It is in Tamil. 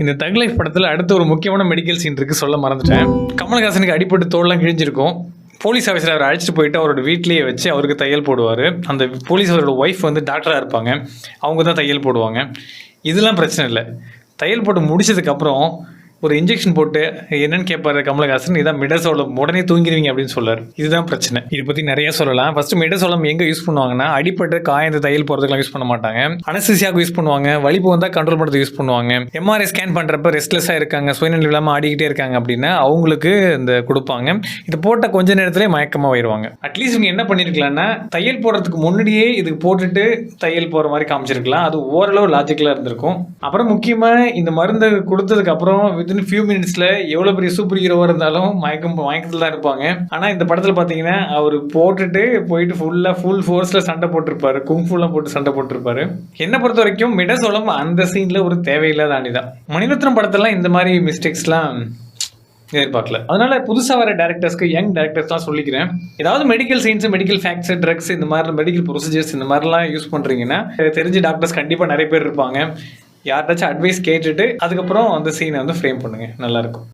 இந்த தக் லைஃப் படத்தில் அடுத்த ஒரு முக்கியமான மெடிக்கல் சீன் இருக்கு சொல்ல மறந்துட்டேன். கமல்ஹாசனுக்கு அடிப்பட்டு தோல்லாம் கிழிஞ்சிருக்கும். போலீஸ் ஆஃபீஸர் அவர் அழைச்சிட்டு போயிட்டு அவரோட வீட்லேயே வச்சு அவருக்கு தையல் போடுவார். அந்த போலீஸ் அவரோட ஒய்ஃப் வந்து டாக்டராக இருப்பாங்க. அவங்க தான் தையல் போடுவாங்க. இதெல்லாம் பிரச்சனை இல்லை. தையல் போட்டு முடிச்சதுக்கப்புறம் ஒரு இன்ஜெக்ஷன் போட்டு என்னன்னு கேட்பாரு கமலஹாசன் இதான் மிடசோளம் உடனே தூங்கிடுவீங்க அப்படின்னு சொல்லார் இதுதான் பிரச்சனை. இதை பற்றி நிறைய சொல்லலாம். ஃபர்ஸ்ட் மிடசோளம் எங்கே யூஸ் பண்ணுவாங்கன்னா அடிப்பட்டு காயந்த தையல் போகிறதுக்குலாம் யூஸ் பண்ண மாட்டாங்க. அனஸ்திசியாவுக்கு யூஸ் பண்ணுவாங்க. வலிப்பு வந்தால் கண்ட்ரோல் பண்ணுறதுக்கு யூஸ் பண்ணுவாங்க. எம்ஆர்ஐ ஸ்கேன் பண்ணுறப்ப ரெஸ்ட்லெஸ்ஸாக இருக்காங்க சுயநிலை இல்லாமல் ஆடிக்கிட்டே இருக்காங்க அப்படின்னா அவங்களுக்கு இந்த கொடுப்பாங்க. இது போட்ட கொஞ்ச நேரத்திலே மயக்கமாக போயிடுவாங்க அட்லீஸ்ட் இவங்க என்ன பண்ணியிருக்கலாம்னா தையல் போடுறதுக்கு முன்னாடியே இதுக்கு போட்டுட்டு தையல் போகிற மாதிரி காமிச்சிருக்கலாம். அது ஓரளவு லாஜிக்கலாக இருந்திருக்கும். அப்புறம் முக்கியமாக இந்த மருந்து கொடுத்ததுக்கு அப்புறம் வித்தின் ஃபியூ மினிட்ஸில் எவ்வளோ பெரிய சூப்பர் ஹீரோவாக இருந்தாலும் மயக்கம் மயக்கத்தில் தான் இருப்பாங்க. ஆனால் இந்த படத்தில் பார்த்தீங்கன்னா அவர் போட்டுட்டு போயிட்டு ஃபுல்லாக ஃபுல் ஃபோர்ஸில் சண்டை போட்டிருப்பாரு. குங்ஃபுல்லாம் போட்டு சண்டை போட்டிருப்பாரு. என்னை பொறுத்த வரைக்கும் மிடசோலம் அந்த சீனில் ஒரு தேவையில்லாத அணி தான். மணிரத்னம் படத்தெல்லாம் இந்த மாதிரி மிஸ்டேக்ஸ்லாம் எதிர்பார்க்கல. அதனால புதுசாக வர டேரக்டர்ஸ்க்கு யங் டேரக்டர்ஸ்லாம் சொல்லிக்கிறேன். ஏதாவது medical science medical facts drugs இந்த மாதிரி மெடிக்கல் ப்ரொசீஜர்ஸ் இந்த மாதிரிலாம் யூஸ் பண்ணுறீங்கன்னா தெரிஞ்ச டாக்டர்ஸ் கண்டிப்பாக நிறைய பேர் இருப்பாங்க. யார்ட்டாச்சும் அட்வைஸ் கேட்டுட்டு அதுக்கப்புறம் அந்த சீனை வந்து ஃப்ரேம் பண்ணுங்க. நல்லாயிருக்கும்